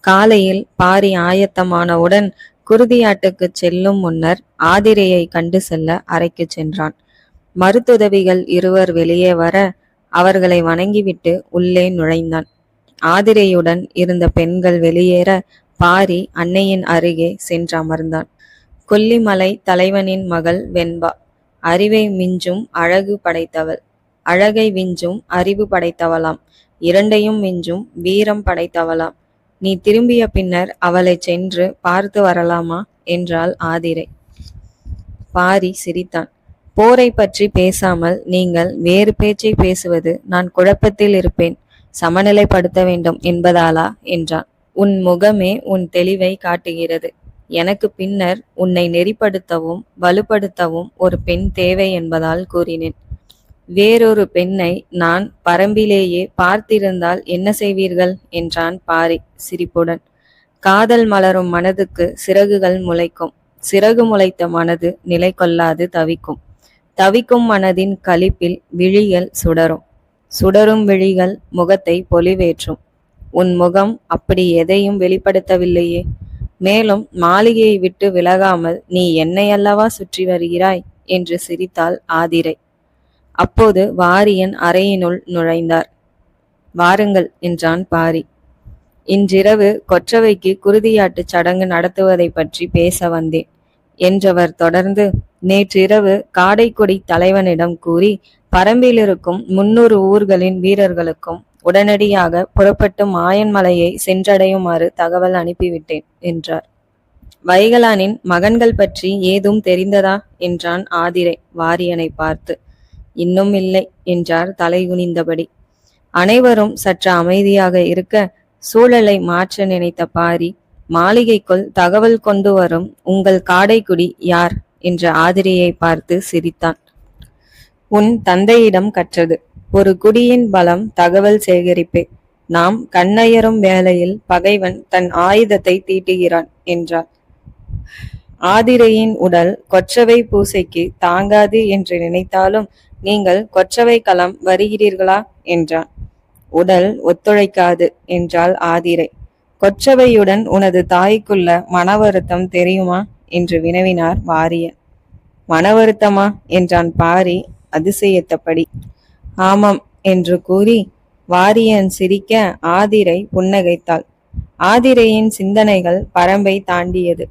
காலையில் பாரி ஆயத்தமானவுடன் குருதியாட்டுக்கு செல்லும் முன்னர் ஆதிரையை கண்டு செல்ல அறைக்குச் சென்றான். மருத்துதவிகள் இருவர் வெளியே வர அவர்களை வணங்கிவிட்டு உள்ளே நுழைந்தான். ஆதிரையுடன் இருந்த பெண்கள் வெளியேற பாரி அன்னையின் அருகே சென்று அமர்ந்தான். கொல்லிமலை தலைவனின் மகள் வெண்பா. அறிவை மிஞ்சும் அழகு படைத்தவள். அழகை விஞ்சும் அறிவு படைத்தவளாம். இரண்டையும் மிஞ்சும் வீரம் படைத்தவளாம். நீ திரும்பிய பின்னர் அவளை சென்று பார்த்து வரலாமா? என்றாள் ஆதிரை. பாரி சிரித்தான். போரை பற்றி பேசாமல் நீங்கள் வேறு பேச்சை பேசுவது நான் குழப்பத்தில் இருப்பேன். சமநிலைப்படுத்த வேண்டும் என்பதாலா? என்றான். உன் முகமே உன் தெளிவை காட்டுகிறது. எனக்கு பின்னர் உன்னை நெறிப்படுத்தவும் வலுப்படுத்தவும் ஒரு பெண் தேவை என்பதால் கூறினேன். வேறொரு பெண்ணை நான் பரம்பிலேயே பார்த்திருந்தால் என்ன செய்வீர்கள்? என்றான் பாரி சிரிப்புடன். காதல் மலரும் மனதுக்கு சிறகுகள் முளைக்கும். சிறகு முளைத்த மனது நிலை கொள்ளாது தவிக்கும். தவிக்கும் மனதின் களிப்பில் விழிகள் சுடரும். சுடரும் விழிகள் முகத்தை பொலிவேற்றும். உன் முகம் அப்படி எதையும் வெளிப்படுத்தவில்லையே. மேலும் மாளிகையை விட்டு விலகாமல் நீ என்னையல்லவா சுற்றி வருகிறாய்? என்று சிரித்தாள் ஆதிரை. அப்போது வாரியன் அறையினுள் நுழைந்தார். வாருங்கள் என்றான் பாரி. இன்றிரவு கொற்றவைக்கு குருதியாட்டுச் சடங்கு நடத்துவதை பற்றி பேச வந்தேன் என்றவர் தொடர்ந்து நேற்றிரவு காடைக்குடி தலைவனிடம் கூறி பரம்பிலிருக்கும் முன்னூறு ஊர்களின் வீரர்களுக்கும் உடனடியாக புறப்பட்டு மாயன்மலையை சென்றடையுமாறு தகவல் அனுப்பிவிட்டேன் என்றார். வைகலானின் மகன்கள் பற்றி ஏதும் தெரிந்ததா? என்றான் ஆதிரை வாரியனை பார்த்து. இன்னும் இல்லை என்றார் தலைகுனிந்தபடி அனைவரும் சற்று அமைதியாக இருக்க சூழலை மாற்ற நினைத்த பாரி மாளிகைக்குள் தகவல் கொண்டு வரும் உங்கள் காடைக்குடி யார்? என்ற ஆதிரியை பார்த்து சிரித்தான். உன் தந்தையிடம் கற்றது ஒரு குடியின் பலம் தகவல் சேகரிப்பே. நாம் கண்ணயரும் வேளையில் பகைவன் தன் ஆயுதத்தை தீட்டுகிறான் என்றார் ஆதிரையின் உடல் கொற்றவை பூசைக்கு தாங்காது என்று நினைத்தாலும் நீங்கள் கொற்றவை களம் வருகிறீர்களா? என்றான். உடல் ஒத்துழைக்காது என்றாள் ஆதிரை. கொற்றவையுடன் உனது தாய்க்குள்ள மன வருத்தம் தெரியுமா? என்று வினவினார் வாரியன் மன வருத்தமா என்றான் பாரி அதிசயத்தபடி ஆமாம் என்று கூறி வாரியன் சிரிக்க ஆதிரை புன்னகைத்தாள். ஆதிரையின் சிந்தனைகள் பரம்பை தாண்டியது.